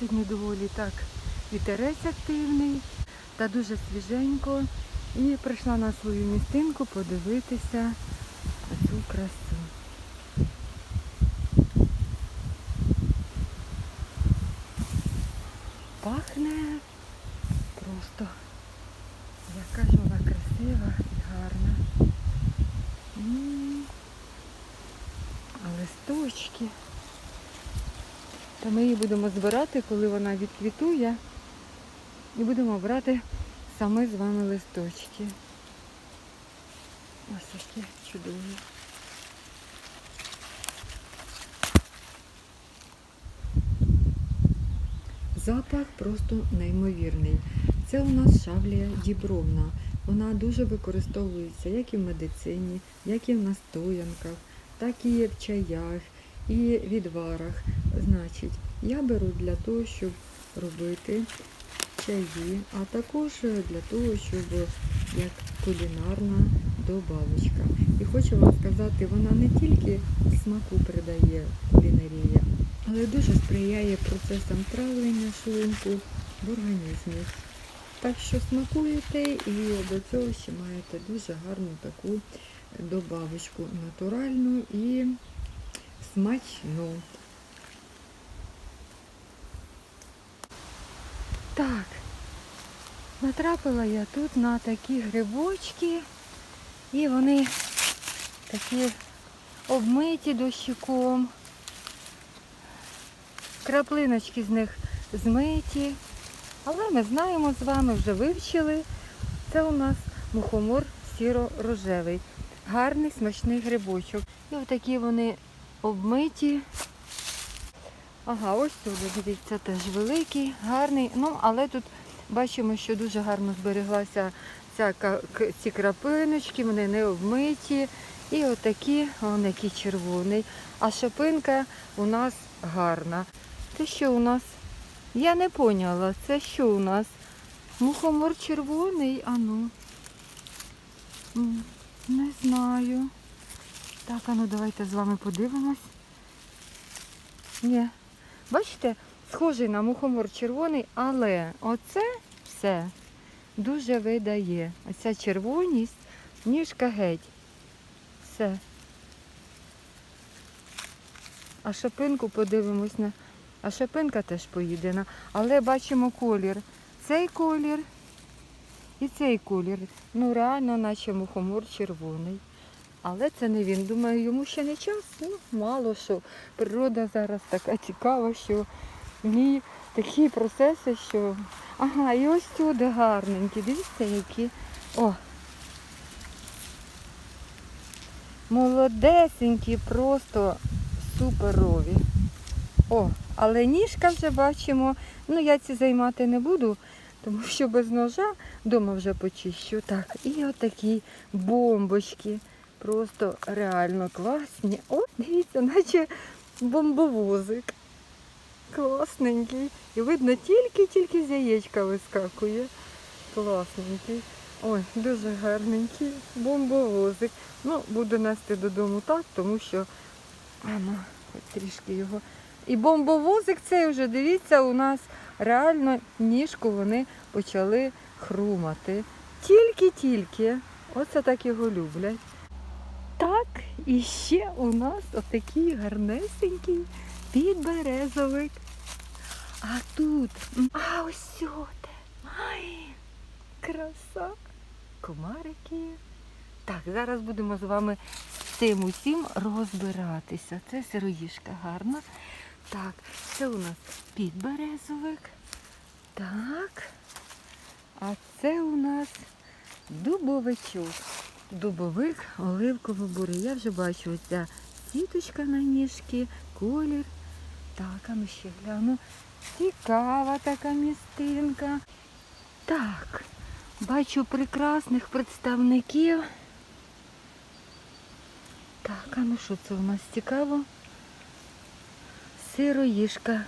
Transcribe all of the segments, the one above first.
сьогодні доволі так вітерець активний та дуже свіженько. І прийшла на свою містинку подивитися цю красу. Пахне просто. Яка ж вона красива і гарна. М. А листочки. Та ми її будемо збирати, коли вона відквітує. І будемо брати саме з вами листочки. Ось які чудові. Запах просто неймовірний. Це у нас шавлія дібровна. Вона дуже використовується як і в медицині, як і в настоянках, так і в чаях, і в відварах. Значить, я беру для того, щоб робити чаї, а також для того, щоб як кулінарна добавочка. І хочу вам сказати, вона не тільки смаку придає кулінарія, але дуже сприяє процесам травлення шлунку в організмі. Так що смакуєте і до цього ще маєте дуже гарну таку добавочку натуральну і смачну. Так, натрапила я тут на такі грибочки, і вони такі обмиті дощиком. Краплиночки з них змиті. Але ми знаємо з вами, вже вивчили. Це у нас мухомор сіро-рожевий. Гарний смачний грибочок. І отакі вони обмиті. Ага, ось тут, дивіться, теж великий, гарний. Ну, але тут бачимо, що дуже гарно збереглася ця, ці крапиночки, вони не обмиті. І отакі, он який червоний. А шапинка у нас гарна. Це що у нас? Я не поняла, це що у нас? Мухомор червоний, а ну. Не знаю. Так, а ну давайте з вами подивимось. Ні. Бачите, схожий на мухомор червоний, але оце все дуже видає. Оця червоність, ніжка геть. Все. А шапинку подивимось на. А шапинка теж поїдена. Але бачимо колір. Цей колір і цей колір. Ну реально, наче мухомор червоний. Але це не він. Думаю, йому ще не час. Ну, мало що. Природа зараз така цікава, що в такі процеси, що. Ага, і ось сюди гарненькі. Дивіться, які. О! Молодесенькі, просто суперові. О, але ніжка вже бачимо. Ну, я ці займати не буду, тому що без ножа вдома вже почищу. Так, і отакі бомбочки. Просто реально класні. О, дивіться, наче бомбовозик. Класненький. І видно, тільки-тільки з яєчка вискакує. Класненький. Ой, дуже гарненький бомбовозик. Ну, буду нести додому так, тому що ну, трішки його. І бомбовозик цей вже, дивіться, у нас реально ніжку вони почали хрумати. Тільки-тільки. Оце так його люблять. Так, і ще у нас отакий гарнесенький підберезовик. А тут, а ось сюди. Ай, краса. Комарики. Так, зараз будемо з вами з цим усім розбиратися. Це сироїшка гарна. Так, це у нас підберезовик. Так. А це у нас дубовичок. Дубовик оливково-бурий. Я вже бачу оця сіточка на ніжки, колір. Так, а ну ще гляну. Цікава така містинка. Так, бачу прекрасних представників. Так, а ну що це у нас цікаво? Сироїшка.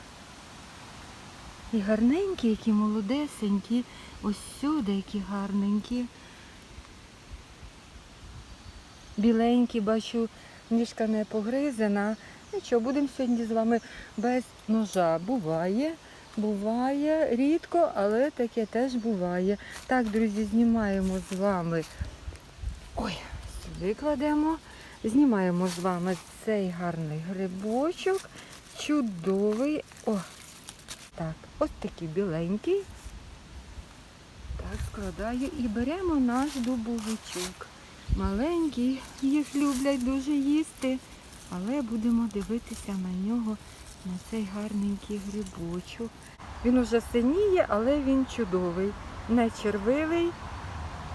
І гарненькі, які молодесенькі. Ось сюди, які гарненькі. Біленькі, бачу, ніжка не погризена. Нічого, будемо сьогодні з вами без ножа. Буває. Буває рідко, але таке теж буває. Так, друзі, знімаємо з вами. Ой, сюди кладемо. Знімаємо з вами цей гарний грибочок. Чудовий. О, так, ось такий біленький. Так, складаю і беремо наш дубовичок. Маленький, їх люблять дуже їсти. Але будемо дивитися на нього, на цей гарненький грибочок. Він уже синіє, але він чудовий, не червивий.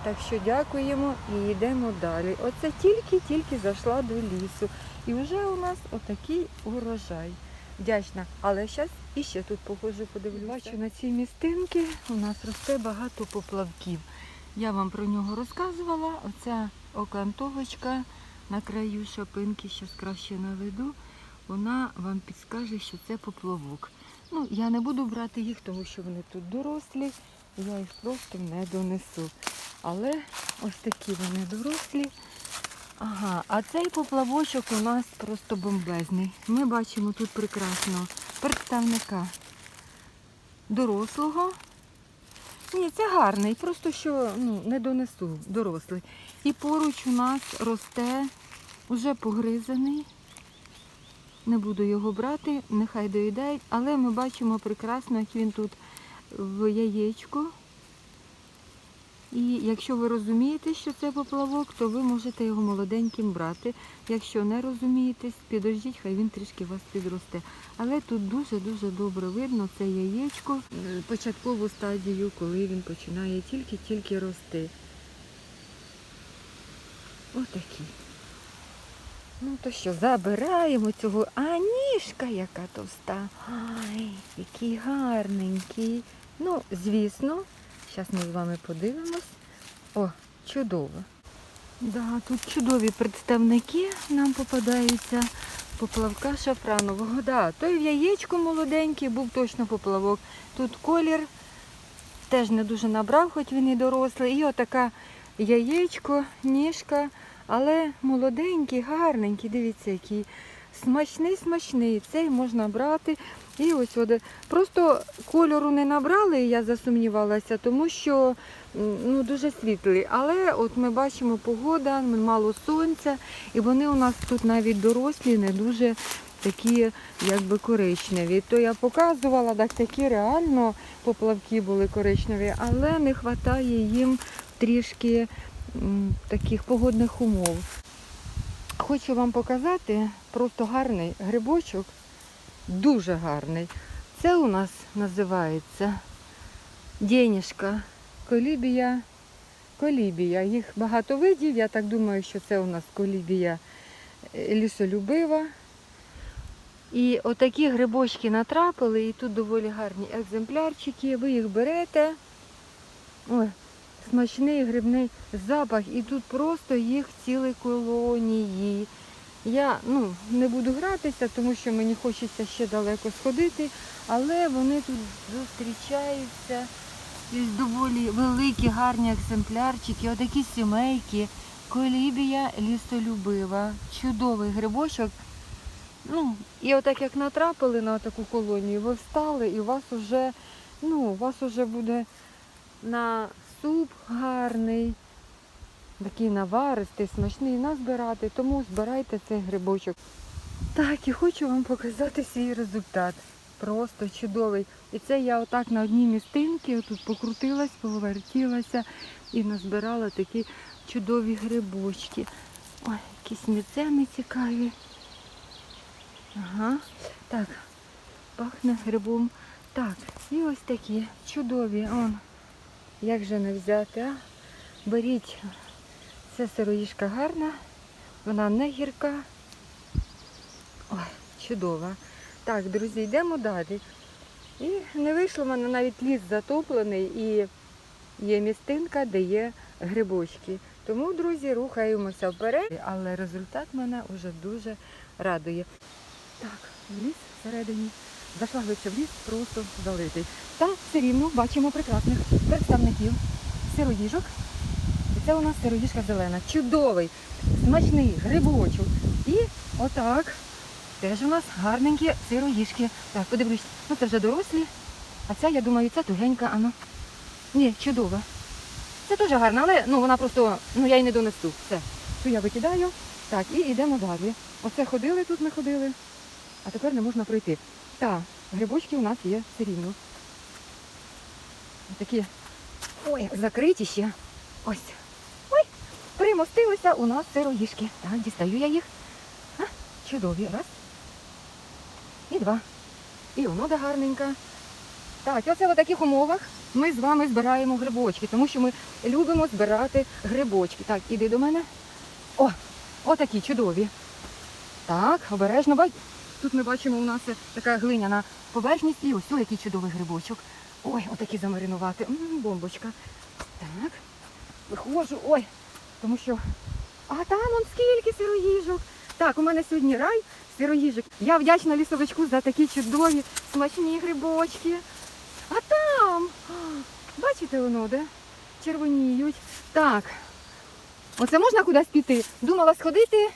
Так що дякуємо і йдемо далі. Оце тільки-тільки зайшла до лісу. І вже у нас отакий урожай. Вдячна. Але зараз іще тут похожу, подивлюся. Бачу, на цій містинці у нас росте багато поплавків. Я вам про нього розказувала. Оця окантовочка на краю шапинки, зараз краще наведу, вона вам підскаже, що це поплавок. Ну, я не буду брати їх, тому що вони тут дорослі, я їх просто не донесу. Але ось такі вони дорослі. Ага, а цей поплавочок у нас просто бомбезний. Ми бачимо тут прекрасного представника дорослого. Ні, це гарний, просто що ну, не донесу дорослий. І поруч у нас росте уже погризаний. Не буду його брати, нехай доїдають, але ми бачимо прекрасно, як він тут в яєчку. І якщо ви розумієте, що це поплавок, то ви можете його молоденьким брати. Якщо не розумієте, підождіть, хай він трішки у вас підросте. Але тут дуже-дуже добре видно це яєчко, е, початкову стадію, коли він починає тільки-тільки рости. Отакі. Ну то що, забираємо цього. А ніжка яка товста. Ай, який гарненький. Ну, звісно, зараз ми з вами подивимось. О, чудово. Да, тут чудові представники нам попадаються поплавка шафранового. Да, той в яєчку молоденький, був точно поплавок. Тут колір теж не дуже набрав, хоч він і дорослий. І отака яєчко, ніжка, але молоденький, гарненький, дивіться, який. Смачний, смачний. Цей можна брати. І ось от, просто кольору не набрали, я засумнівалася, тому що ну, дуже світлий. Але от ми бачимо погода, мало сонця, і вони у нас тут навіть дорослі, не дуже такі якби коричневі. То я показувала, так такі реально поплавки були коричневі, але не вистачає їм трішки таких погодних умов. Хочу вам показати просто гарний грибочок, дуже гарний. Це у нас називається денежка, колібія, колібія. Їх багато видів, я так думаю, що це у нас колібія е, лісолюбива. І отакі грибочки натрапили, і тут доволі гарні екземплярчики. Ви їх берете. Ой, смачний грибний запах, і тут просто їх цілі колонії. Я ну, не буду гратися, тому що мені хочеться ще далеко сходити, але вони тут зустрічаються. І доволі великі, гарні екземплярчики, отакі сімейки. Колібія лісолюбива. Чудовий грибочок. Ну, і отак як натрапили на таку колонію, ви встали і у вас уже, ну, у вас уже буде на суп гарний, такий наваристий, смачний назбирати, тому збирайте цей грибочок. Так, і хочу вам показати свій результат. Просто чудовий. І це я отак на одній містинці тут покрутилась, повертілася і назбирала такі чудові грибочки. Ой, якісь міцеми цікаві. Ага. Так, пахне грибом. Так, і ось такі чудові. Он, як же не взяти, а? Беріть. Це сироїшка гарна, вона не гірка. Ой, чудова. Так, друзі, йдемо далі. І не вийшло в мене навіть ліс затоплений і є містинка, де є грибочки. Тому, друзі, рухаємося вперед, але результат мене вже дуже радує. Так, ліс всередині. Зайшла глибше в ліс, просто залитий. Там все рівно бачимо прекрасних представників сироїжок. І це у нас сироїжка зелена. Чудовий, смачний грибочок. І отак. Теж у нас гарненькі сироїжки. Так, подивлюсь, ну це вже дорослі. А ця, я думаю, ця тугенька, ано. Ні, чудова. Це дуже гарна, але ну, вона просто, ну я її не донесу. Все. Цю я викидаю. Так, і йдемо далі. Оце ходили тут, ми ходили, а тепер не можна пройти. Так, грибочки у нас є все рівно. Такі ой, закриті ще. Ось. Ой, примостилися у нас сироїшки. Так, дістаю я їх. А, чудові. Раз. І два. І воно гарненька. Так, оце в таких умовах ми з вами збираємо грибочки, тому що ми любимо збирати грибочки. Так, іди до мене. О, отакі чудові. Так, обережно бач. Тут ми бачимо, у нас така глиняна поверхність і ось ось який чудовий грибочок. Ой, отакі замаринувати. М, бомбочка. Так, виходжу. Ой, тому що. А там он скільки сироїжок. Так, у мене сьогодні рай сироїжок. Я вдячна лісовичку за такі чудові смачні грибочки. А там, бачите воно, де? Червоніють. Так. Оце можна кудись піти. Думала сходити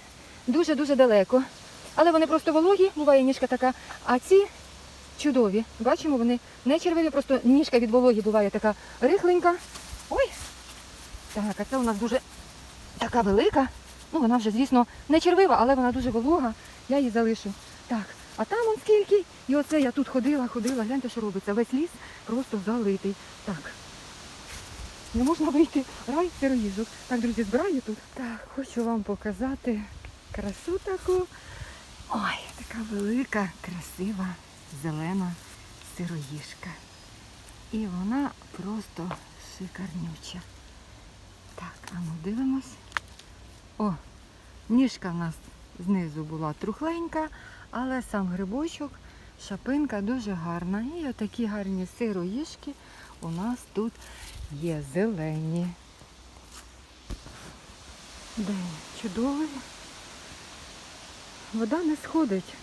дуже-дуже далеко. Але вони просто вологі, буває ніжка така. А ці чудові. Бачимо, вони не червиві, просто ніжка від вологі буває така рихленька. Ой. Так, а це у нас дуже така велика. Ну, вона вже, звісно, не червива, але вона дуже волога. Я її залишу. Так, а там он скільки. І оце я тут ходила, ходила. Гляньте, що робиться. Весь ліс просто залитий. Так. Не можна вийти. Рай сироїжок. Так, друзі, збираю тут. Так, хочу вам показати красу таку. Ой, така велика, красива, зелена сироїжка. І вона просто шикарнюча. Так, а ну дивимось. О, ніжка в нас знизу була трухленька, але сам грибочок, шапинка дуже гарна. І отакі гарні сироїжки у нас тут є зелені. День чудовий. Вода не сходить.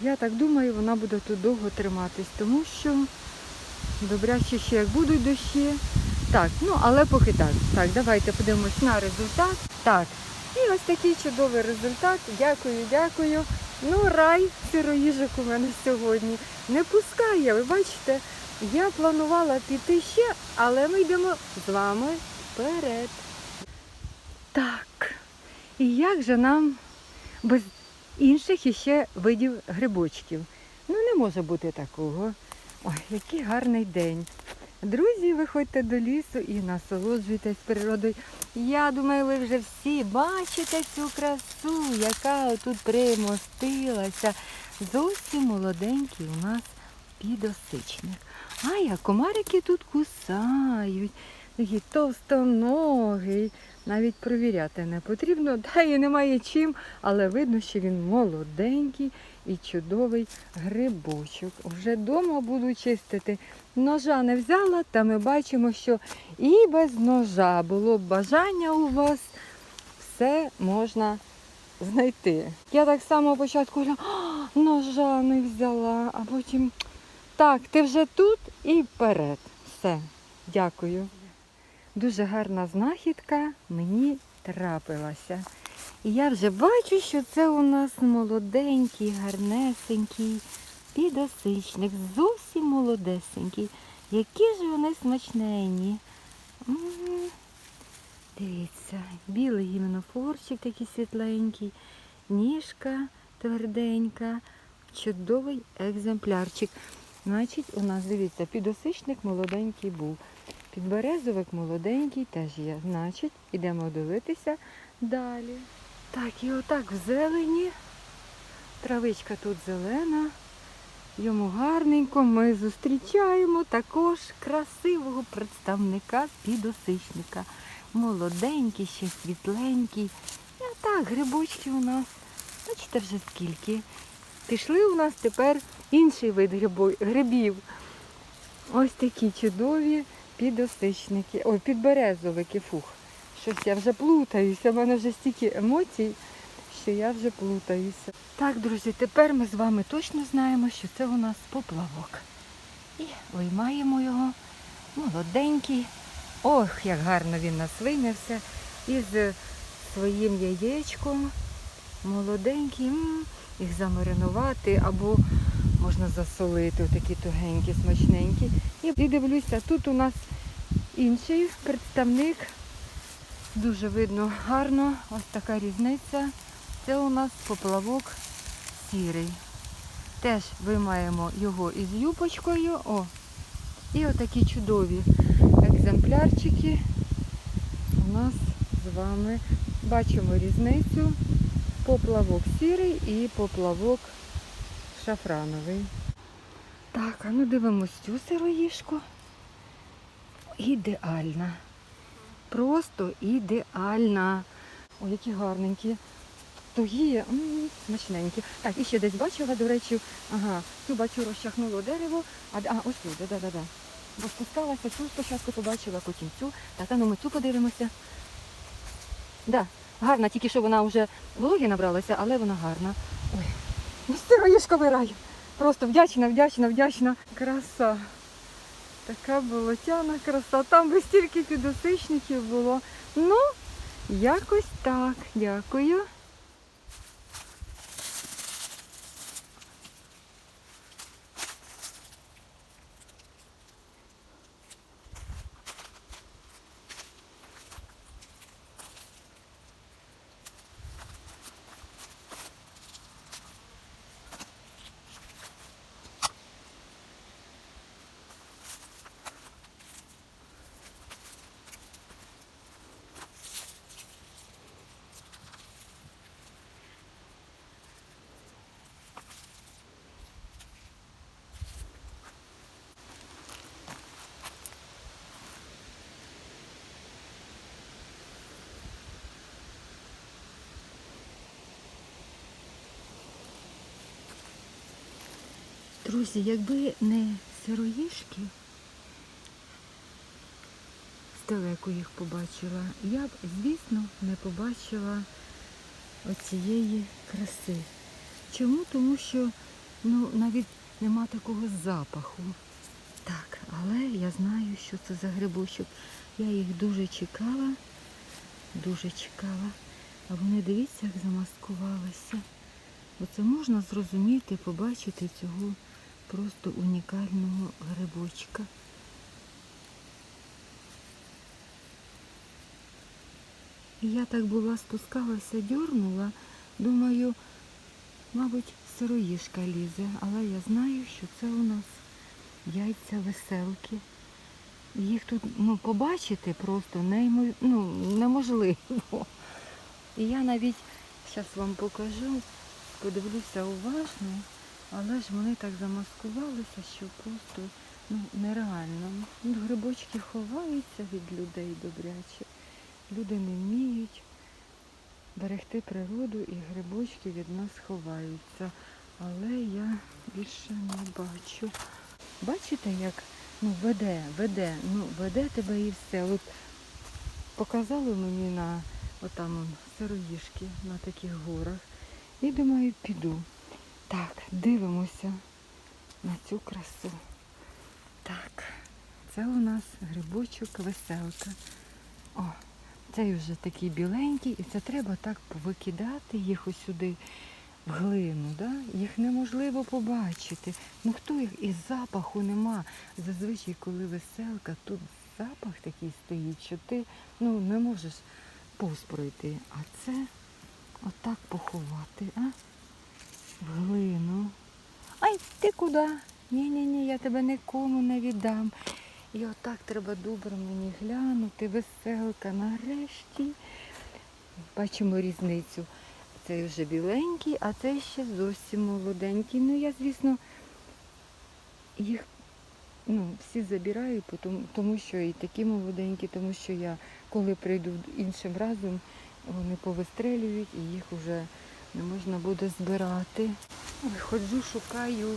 Я так думаю, вона буде тут довго триматись, тому що добряче ще як будуть дощі. Так, ну але поки так. Так, давайте подивимось на результат. Так, і ось такий чудовий результат. Дякую, дякую. Ну, рай сироїжок у мене сьогодні. Не пускає, ви бачите, я планувала піти ще, але ми йдемо з вами вперед. Так, і як же нам без інших іще видів грибочків? Ну, не може бути такого. Ой, який гарний день. Друзі, виходьте до лісу і насолоджуйтесь природою. Я думаю, ви вже всі бачите цю красу, яка тут примостилася. Зовсім молоденький у нас підосичник. А як комарики тут кусають. Такий товстоногий. Навіть провіряти не потрібно, та і немає чим, але видно, що він молоденький і чудовий грибочок. Вже вдома буду чистити. Ножа не взяла, та ми бачимо, що і без ножа було б бажання у вас, все можна знайти. Я так само початку говорю, ножа не взяла, а потім так, ти вже тут і вперед. Все, дякую. Дуже гарна знахідка мені трапилася. І я вже бачу, що це у нас молоденький, гарнесенький підосичник, зовсім молодесенький. Які ж вони смачненні. Дивіться, білий гіменофорчик такий світленький, ніжка тверденька, чудовий екземплярчик. Значить, у нас, дивіться, підосичник молоденький був. Підберезовик молоденький теж є. Значить, ідемо дивитися далі. Так, і отак в зелені. Травичка тут зелена. Йому гарненько ми зустрічаємо також красивого представника підосичника. Молоденький, ще світленький. І отак, грибочки у нас. Бачите вже скільки. Пішли у нас тепер інший вид грибів. Ось такі чудові підосичники. Ой, підберезовики, фух. Щось я вже плутаюся, в мене вже стільки емоцій, що я вже плутаюся. Так, друзі, тепер ми з вами точно знаємо, що це у нас поплавок. І виймаємо його. Молоденький. Ох, як гарно він нас вийнявся. Із своїм яєчком. Молоденький. Їх замаринувати або можна засолити, отакі тугенькі, смачненькі. І, дивлюся, тут у нас інший представник. Дуже видно гарно. Ось така різниця. Це у нас поплавок сірий. Теж виймаємо його із юпочкою. О, і отакі чудові екземплярчики у нас з вами. Бачимо різницю. Поплавок сірий і поплавок шафрановий. Так, а ну дивимось цю сироїшку. Ідеальна. Просто ідеальна. Ой, які гарненькі. Тугі, смачненькі. Так, і ще десь бачила, до речі, ага, цю бачу розчахнуло дерево, а, а ось тут, да, да, да. Бо спускалася, цю спочатку побачила, потім цю. Так, а ну ми цю подивимося. Да, гарна, тільки що вона вже вологі набралася, але вона гарна. Ой, сироїшковий рай. Просто вдячна, вдячна, вдячна. Краса. Така болотяна краса. Там би стільки підосичників було. Ну, якось так. Дякую. Друзі, якби не сироїшки, здалеку їх побачила, я б, звісно, не побачила оцієї краси. Чому? Тому що ну, навіть нема такого запаху. Так, але я знаю, що це за грибочок. Я їх дуже чекала, дуже чекала. А вони дивіться, як замаскувалися. Оце можна зрозуміти, побачити цього просто унікального грибочка. І я так була спускалася, дьорнула, думаю, мабуть, сироїшка лізе, але я знаю, що це у нас яйця веселки. Їх тут ну, побачити просто неймо... ну, неможливо. І я навіть зараз вам покажу, подивлюся уважно, але ж вони так замаскувалися, що просто ну, нереально. Грибочки ховаються від людей добряче. Люди не вміють берегти природу і грибочки від нас ховаються. Але я більше не бачу. Бачите, як ну, веде, веде, ну, веде тебе і все. От показали мені на отам сироїшки на таких горах. І думаю, піду. Так, дивимося на цю красу. Так, це у нас грибочок веселка. О, цей вже такий біленький, і це треба так повикидати їх ось сюди в глину. Да? Їх неможливо побачити. Ну хто їх і запаху нема. Зазвичай, коли веселка, тут запах такий стоїть, що ти ну, не можеш повз. А це отак поховати, а? В глину. Ай, ти куди? Ні-ні-ні, я тебе нікому не віддам. І отак треба добре мені глянути, веселка нарешті. Бачимо різницю. Цей вже біленький, а цей ще зовсім молоденький. Ну я, звісно, їх ну, всі забираю, тому, що і такі молоденькі, тому що я, коли прийду іншим разом, вони повистрелюють і їх вже не можна буде збирати. Ой, Ходжу, шукаю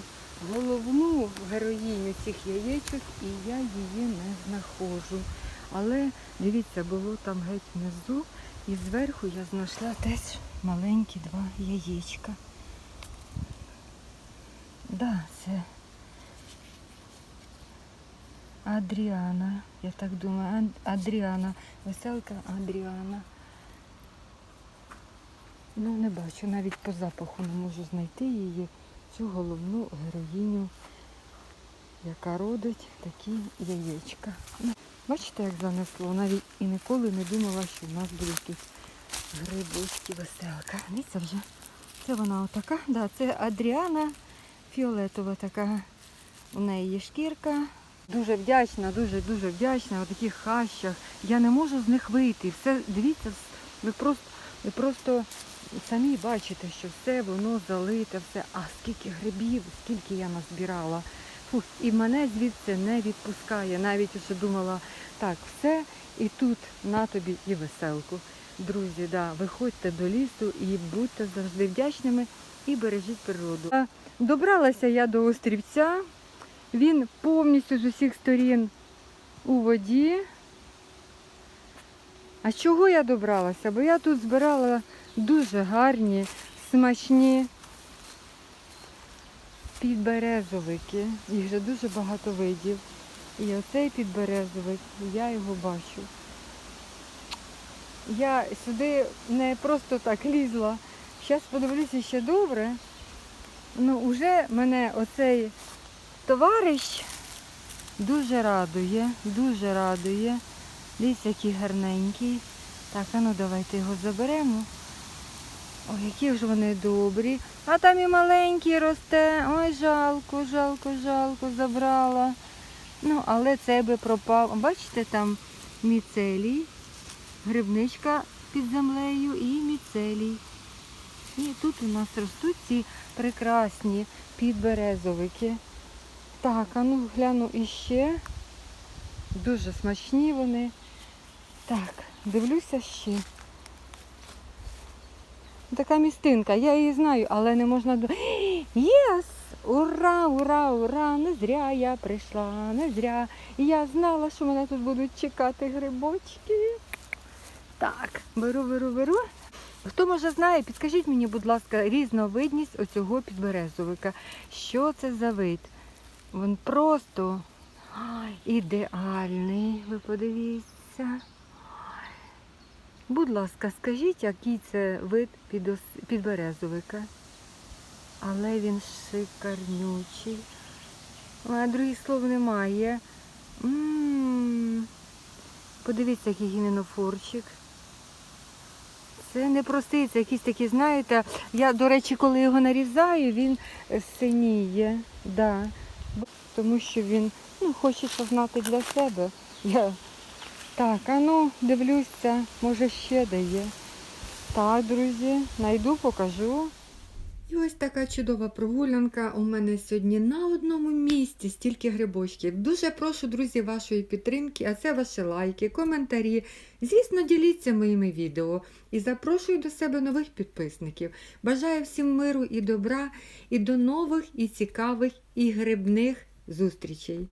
головну героїню цих яєчок і я її не знаходжу. Але дивіться, було там геть внизу і зверху я знайшла теж маленькі два яєчка. Да, це Адріана. Я так думаю, Ан- Адріана. Веселка Адріана. Ну, не бачу, навіть по запаху не можу знайти її. цю головну героїню, яка родить такі яєчка. Ну, Бачите, як занесло? Навіть і ніколи не думала, що в нас будуть тут грибочки веселка. Дивіться вже. Це вона отака, да, це Адріана фіолетова така. У неї шкірка. Дуже вдячна, дуже дуже вдячна у таких хащах. Я не можу з них вийти. Все, дивіться, ви просто, ви просто самі бачите, що все воно залите, все. А скільки грибів, скільки я назбирала. Фух, і мене звідси не відпускає. Навіть уже думала, так, все, і тут на тобі і веселку. Друзі, да, виходьте до лісу і будьте завжди вдячними і бережіть природу. Добралася я до острівця. Він повністю з усіх сторін у воді. А чого я добралася? Бо я тут збирала дуже гарні, смачні підберезовики. Їх вже дуже багато видів. І оцей підберезовик, я його бачу. Я сюди не просто так лізла. Зараз подивлюся ще добре. Ну, вже мене оцей товариш дуже радує, дуже радує. Дивіться, який гарненький. Так, а ну давайте його заберемо. Ой, які ж вони добрі. А там і маленький росте. Ой, жалко, жалко, жалко, забрала. Ну, але цей би пропав. Бачите, там міцелій, грибничка під землею і міцелій. І тут у нас ростуть ці прекрасні підберезовики. Так, а ну гляну іще. Дуже смачні вони. Так, дивлюся ще. Така містинка, я її знаю, але не можна. Єс! Ура, ура, ура! Не зря я прийшла, не зря. Я знала, що мене тут будуть чекати грибочки. Так, беру, беру, беру. Хто може знає, підскажіть мені, будь ласка, різновидність оцього підберезовика. Що це за вид? Він просто ідеальний, ви подивіться. Будь ласка, скажіть, який це вид підберезовика. Але він шикарнючий. А других слов немає. М, Подивіться, який гіменофорчик. Це не простий, це якийсь такий, знаєте, я, до речі, коли його нарізаю, він е, синіє. Да. Тому що він ну, хоче знати для себе. Я... Так, а ну, дивлюся, може ще дає. Так, друзі, найду, покажу. І ось така чудова прогулянка у мене сьогодні на одному місці, стільки грибочків. Дуже прошу, друзі, вашої підтримки, а це ваші лайки, коментарі. Звісно, діліться моїми відео і запрошую до себе нових підписників. Бажаю всім миру і добра, і до нових і цікавих і грибних зустрічей.